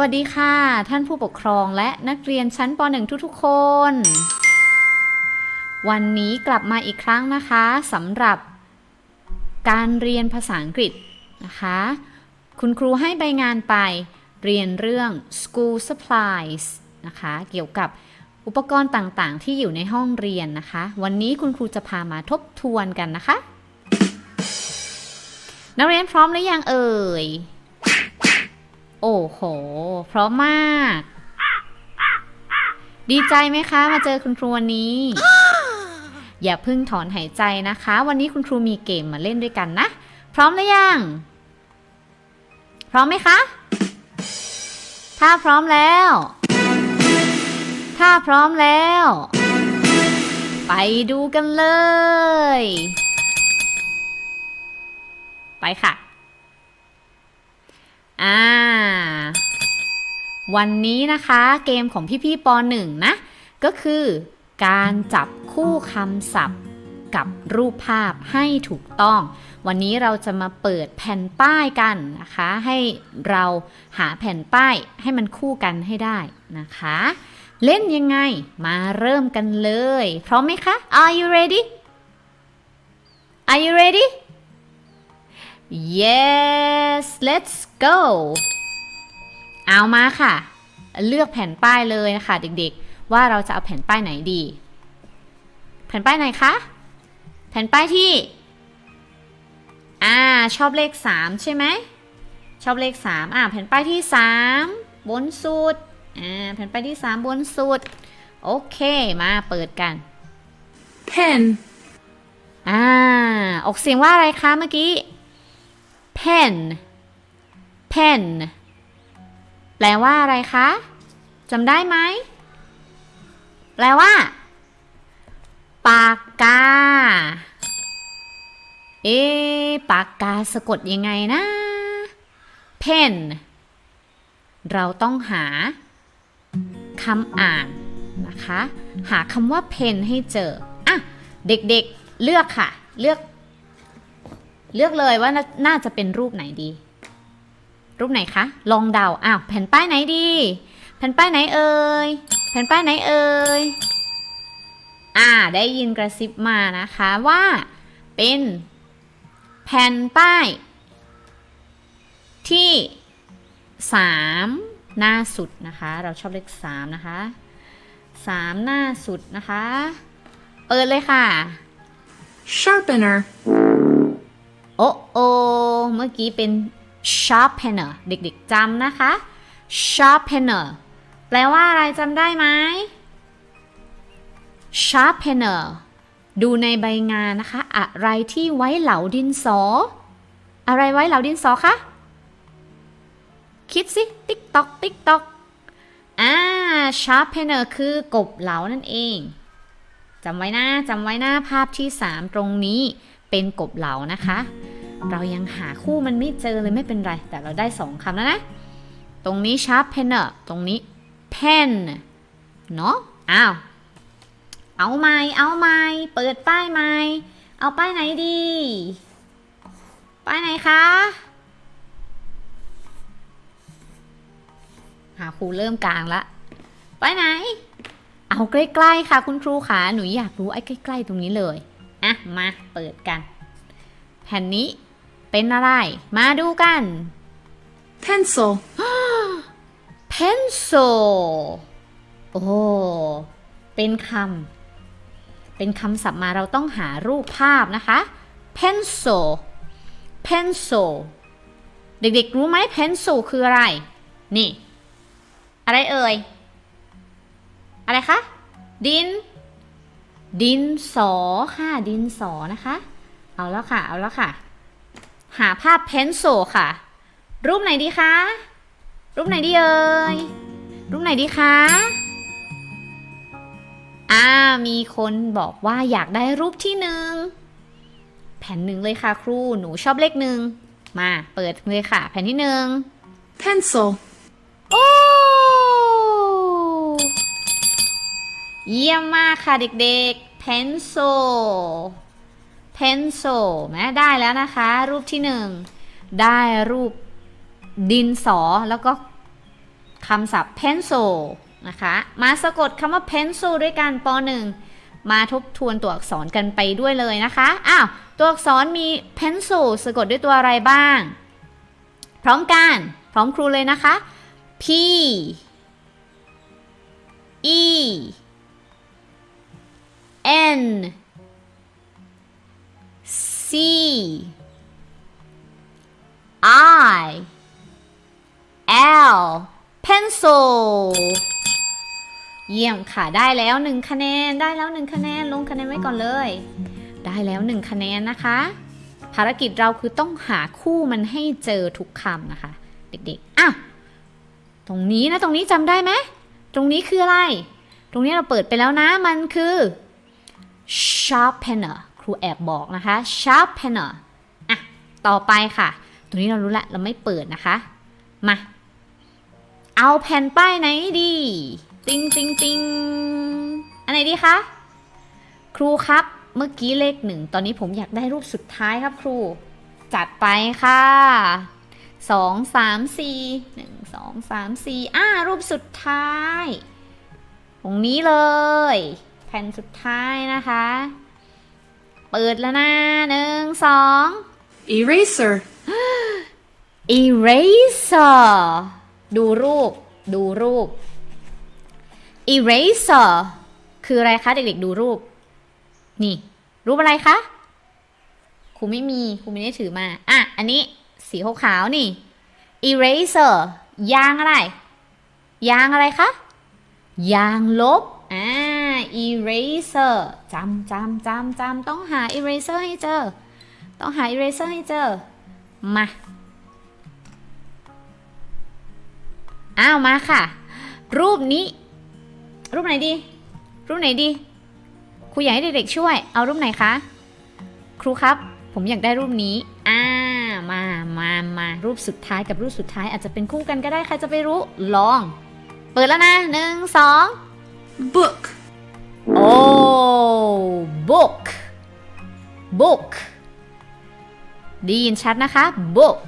วัสดีค่ะ ท่านผู้ปกครองและนักเรียนชั้นป .1 ทุกๆคน วันนี้กลับมาอีกครั้งนะคะสำหรับการเรียนภาษาอังกฤษนะคะ คุณครูให้ใบงานไปเรียนเรื่อง school supplies นะคะ เกี่ยวกับอุปกรณ์ต่างๆ ที่อยู่ในห้องเรียนนะคะ วันนี้คุณครูจะพามาทบทวนกันนะคะ นักเรียนพร้อมหรือยังเอ่ย โอ้โห เพร้อมมาก ดีใจไหมคะ มาเจอคุณครูวันนี้ อย่าเพิ่งถอนหายใจนะคะ วันนี้คุณครูมีเกมมาเล่นด้วยกันนะ พร้อมหรือยัง พร้อมไหมคะ ถ้าพร้อมแล้ว ถ้าพร้อมแล้ว ไปดูกันเลย ไปค่ะ อ่า วันนี้นะคะเกมของพี่ๆป .1 นะ ก็คือการจับคู่คำศัพท์กับรูปภาพให้ถูกต้อง วันนี้เราจะมาเปิดแผ่นป้ายกันนะคะ ให้เราหาแผ่นป้ายให้มันคู่กันให้ได้นะคะ เล่นยังไงมาเริ่มกันเลย พร้อมไหมคะ Are you ready Are you ready Yes let's go เอามาค่ะ เลือกแผ่นป้ายเลยนะคะเด็กๆ ว่าเราจะเอาแผ่นป้ายไหนดี แผ่นป้ายไหนคะ แผ่นป้ายที่ อ่า ชอบเลข 3 ใช่ไหม ชอบเลข 3 อ่า แผ่นป้ายที่ 3 บนสุด อ่า แผ่นป้ายที่ 3 บนสุด โอเค มาเปิดกัน pen อ่า ออกเสียงว่าอะไรคะเมื่อกี้ pen pen แปลว่าอะไรคะจำได้ไหม แปลว่า ปากกา เอ๊ะปากกาสะกดยังไงนะ pen เราต้องหาคำอ่านนะคะ หาคำว่า pen ให้เจอ อะ เด็กๆเลือกค่ะ เลือก เลือกเลยว่าน่าจะเป็นรูปไหนดี รูปไหนคะ ลองเดา อ้าว แผ่นป้ายไหนดี แผ่นป้ายไหนเอ่ย แผ่นป้ายไหนเอ่ย อ่า ได้ยินกระซิบมานะคะว่าเป็นแผ่นป้าย ที่สามหน้าสุดนะคะ เราชอบเลขสามนะคะสามหน้าสุดนะคะ เปิดเลยค่ะ sharpener โอ้โอเมื่อกี้เป็น sharpener เด็กๆจำนะคะ sharpener แปลว่าอะไรจำได้ไหม sharpener ดูในใบงานนะคะ อะไรที่ไว้เหลาดินสอ อะไรไว้เหลาดินสอคะคิดสิ ติ๊กตอกติ๊กตอกอ่า sharpener คือกบเหลานั่นเองจำไว้นะจำไว้นะภาพที่ 3 ตรงนี้เป็นกบเหลานะคะ เรายังหาคู่มันไม่เจอเลยไม่เป็นไร แต่เราได้สองคำแล้วนะ ตรงนี้ sharpener ตรงนี้ pen เนาะอ้าว เอาไหมเอาไหมเปิดป้ายไหมเอาป้ายไหนดี ป้ายไหนคะ หาครูเริ่มกลางละ ป้ายไหน เอาใกล้ๆค่ะ คุณครูขาหนูอยากรู้ไอ้ใกล้ๆตรงนี้เลย อะ มาเปิดกัน แผ่นนี้ เป็นอะไร มาดูกัน pencil pencil โอ้เป็นคำเป็นคำศัพท์มาเราต้องหารูปภาพนะคะ pencil pencil เด็กๆรู้ไหม pencil คืออะไร นี่ อะไรเอ่ย อะไรคะ ดิน ดินสอค่ะ ดินสอนะคะ เอาแล้วค่ะ เอาแล้วค่ะ หาภาพ pencil ค่ะ รูปไหนดีคะ รูปไหนดีเอ่ย รูปไหนดีคะ อ่า มีคนบอกว่าอยากได้รูปที่หนึ่ง แผ่นหนึ่งเลยค่ะครู หนูชอบเลขหนึ่ง มาเปิดเลยค่ะ แผ่นที่หนึ่ง pencil โอ้เยี่ยมมากค่ะเด็กๆ pencil pencil แม่ได้แล้วนะคะ รูปที่หนึ่งได้รูปดินสอแล้วก็คำศัพท์ pencil นะคะ มาสะกดคำว่า pencil ด้วยกันป .1 มาทบทวนตัวอักษรกันไปด้วยเลยนะคะ อ้าว ตัวอักษรมี pencil สะกดด้วยตัวอะไรบ้าง พร้อมกัน พร้อมครูเลยนะคะ P E N ยี่ยมค่ะได้แล้วหนึ่งคะแนนได้แล้วหนึ่งคะแนนลงคะแนนไว้ก่อนเลย ได้แล้วหนึ่งคะแนนนะคะ ภารกิจเราคือต้องหาคู่มันให้เจอทุกคำนะคะ เด็กๆอ้าวตรงนี้นะตรงนี้จำได้ไหมตรงนี้คืออะไร ตรงนี้เราเปิดไปแล้วนะมันคือ sharpener ครูแอบบอกนะคะ sharpener อะต่อไปค่ะ ตรงนี้เรารู้ละเราไม่เปิดนะคะ มา เอาแผ่นป้ายไหนดี ติงติงติงอันไหนดีคะ ครูครับ เมื่อกี้เลขหนึ่ง ตอนนี้ผมอยากได้รูปสุดท้ายครับครู จัดไปค่ะสองสามสี่หนึ่งสองสามสี่อ่ารูปสุดท้าย ตรงนี้เลย แผ่นสุดท้ายนะคะ เปิดแล้วนะหนึ่งสอง eraser, eraser ดูรูป ดูรูป eraser คืออะไรคะเด็กๆดูรูป นี่ รูปอะไรคะครูไม่มีครูไม่ได้ถือมา อะ อันนี้สีขาวๆนี่ eraser ยางอะไร ยางอะไรคะ ยางลบ อ่า eraser จำจำจำจำต้องหา eraser ให้เจอ ต้องหา eraser ให้เจอ มา อ้าว มาค่ะ รูปนี้ รูปไหนดี รูปไหนดี ครูอยากให้เด็กๆช่วย เอารูปไหนคะ ครูครับ ผมอยากได้รูปนี้ อ่า มา มา มา รูปสุดท้ายกับรูปสุดท้ายอาจจะเป็นคู่กันก็ได้ใครจะไปรู้ ลอง เปิดแล้วนะหนึ่งสอง book, โอ้ book book ได้ยินชัดนะคะ book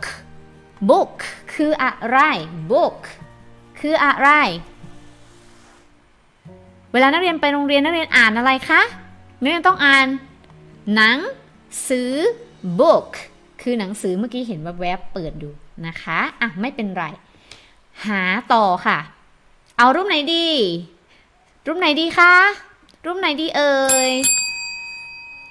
book คืออะไร book คืออะไร เวลานักเรียนไปโรงเรียนนักเรียนอ่านอะไรคะนักเรียนต้องอ่าน หนังสือ book คือหนังสือเมื่อกี้เห็นแวบๆเปิดดูนะคะอะไม่เป็นไร หาต่อค่ะ เอารูปไหนดี รูปไหนดีคะรูปไหนดีเอ่ย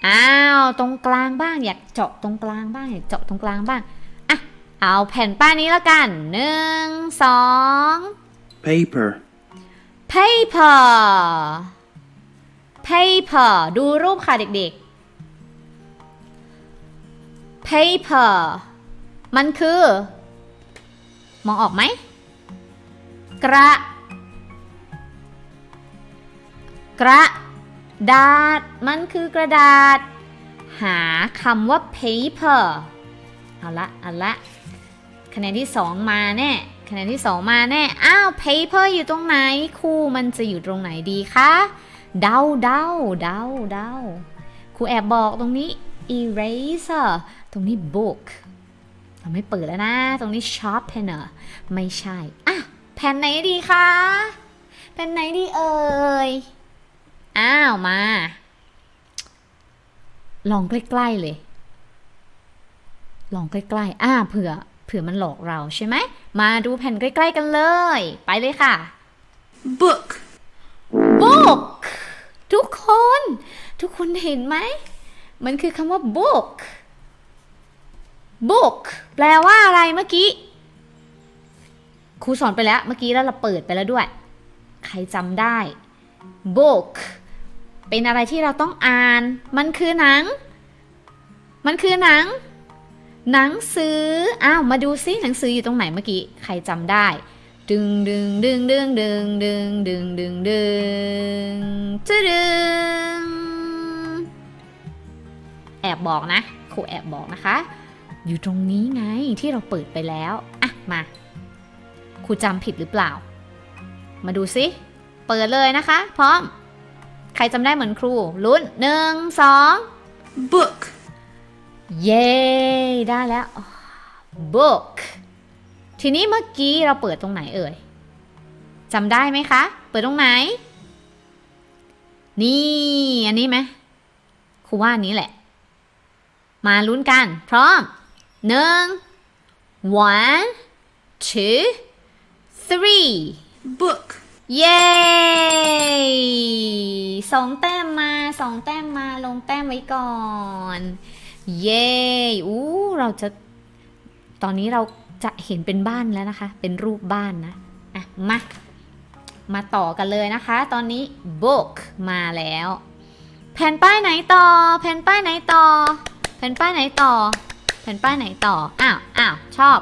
อ้าวตรงกลางบ้าง อยากเจาะตรงกลางบ้างอยากเจาะตรงกลางบ้างอะเอาแผ่นป้ายนี้แล้วกันหนึ่งสอง paper, paper paper ดูรูปค่ะเด็กๆ paper มันคือ มองออกไหม กระ กระดาษ มันคือกระดาษ หาคำว่า paper เอาละ เอาละ คะแนนที่สองมาแน่ คะแนนที่สองมาแน่ อ้าว paper อยู่ตรงไหน คู่มันจะอยู่ตรงไหนดีคะ เดาเดาเดาเดาครูแอบบอกตรงนี้ eraser ตรงนี้ book เราไม่เปิดแล้วนะ ตรงนี้ sharpener ไม่ใช่ อะ แผ่นไหนดีคะ แผ่นไหนดีเอ่ย อ้าว มา ลองใกล้ ๆ เลย ลองใกล้ ๆ อ่าเผื่อ เผื่อมันหลอกเราใช่ไหม มาดูแผ่นใกล้ๆกันเลย ไปเลยค่ะ book, book ทุกคน ทุกคนเห็นไหม มันคือคำว่า book book แปลว่าอะไรเมื่อกี้ครูสอนไปแล้วเมื่อกี้แล้วเราเปิดไปแล้วด้วย ใครจำได้ book เป็นอะไรที่เราต้องอ่าน มันคือหนัง มันคือหนัง หนังสือ อ้าว มาดูซิหนังสืออยู่ตรงไหนเมื่อกี้ ใครจำได้ ดึงดึงดึงดึงดึงดึงดึงดึงดึงจะดึง แอบบอกนะ ครูแอบบอกนะคะ อยู่ตรงนี้ไงที่เราเปิดไปแล้ว อะ มา ครูจำผิดหรือเปล่า มาดูซิเปิดเลยนะคะ พร้อม ใครจำได้เหมือนครู ลุ้นหนึ่งสอง book, เย้ได้แล้ว book ทีนี้เมื่อกี้เราเปิดตรงไหนเอ่ยจำได้ไหมคะ เปิดตรงไหน นี่อันนี้ไหมครูว่าอันนี้แหละ มาลุ้นกัน พร้อมหนึ่ง one two three book, เย้สองแต้มมาสองแต้มมาลงแต้มไว้ก่อน เย้อู้เราจะตอนนี้เราจะเห็นเป็นบ้านแล้วนะคะ เป็นรูปบ้านนะอะมามาต่อกันเลยนะคะ ตอนนี้ book มาแล้ว แผ่นป้ายไหนต่อ แผ่นป้ายไหนต่อ แผ่นป้ายไหนต่อ แผ่นป้ายไหนต่ออ้าวอ้าวชอบ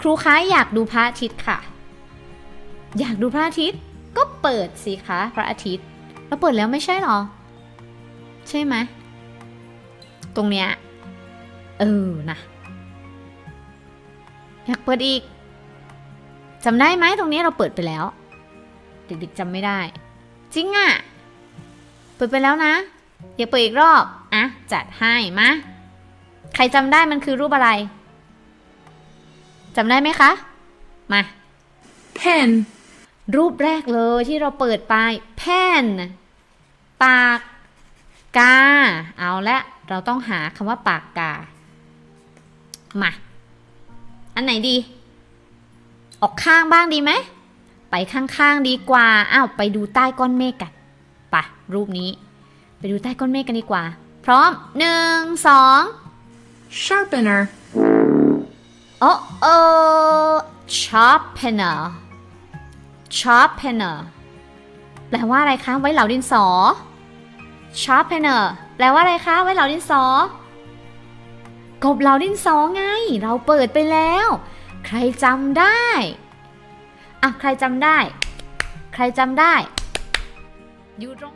ครูคะอยากดูพระอาทิตย์ค่ะ อยากดูพระอาทิตย์ ก็เปิดสิคะพระอาทิตย์เราเปิดแล้วไม่ใช่หรอ ใช่ไหม ตรงเนี้ย เออนะอยากเปิดอีกจำได้ไหมตรงนี้เราเปิดไปแล้ว เด็กๆจำไม่ได้ จริงอะ่ะ เปิดไปแล้วนะอย่าเปิดอีกรอบอะจัดให้มาใครจำได้มันคือรูปอะไรจำได้ไหมคะ มา pen, รูปแรกเลยที่เราเปิดไปแผ่นปากกา เอาละ เราต้องหาคำว่าปากกา มา อันไหนดี ออกข้างบ้างดีไหม ไปข้างๆดีกว่า อ้าว ไปดูใต้ก้อนเมฆกันไปะรูปนี้ ไปดูใต้ก้อนเมฆกันดีกว่า พร้อมหนึ่งสอง sharpener, โอ้โอ้ sharpener sharpener แปลว่าอะไรคะ ไว้เหลาดินสอ sharpener แปลว่าอะไรคะ ไว้เหลาดินสอ กบเหลาดินสอไง เราเปิดไปแล้ว ใครจำได้อะใครจำได้ ใครจำได้ อยู่ตรง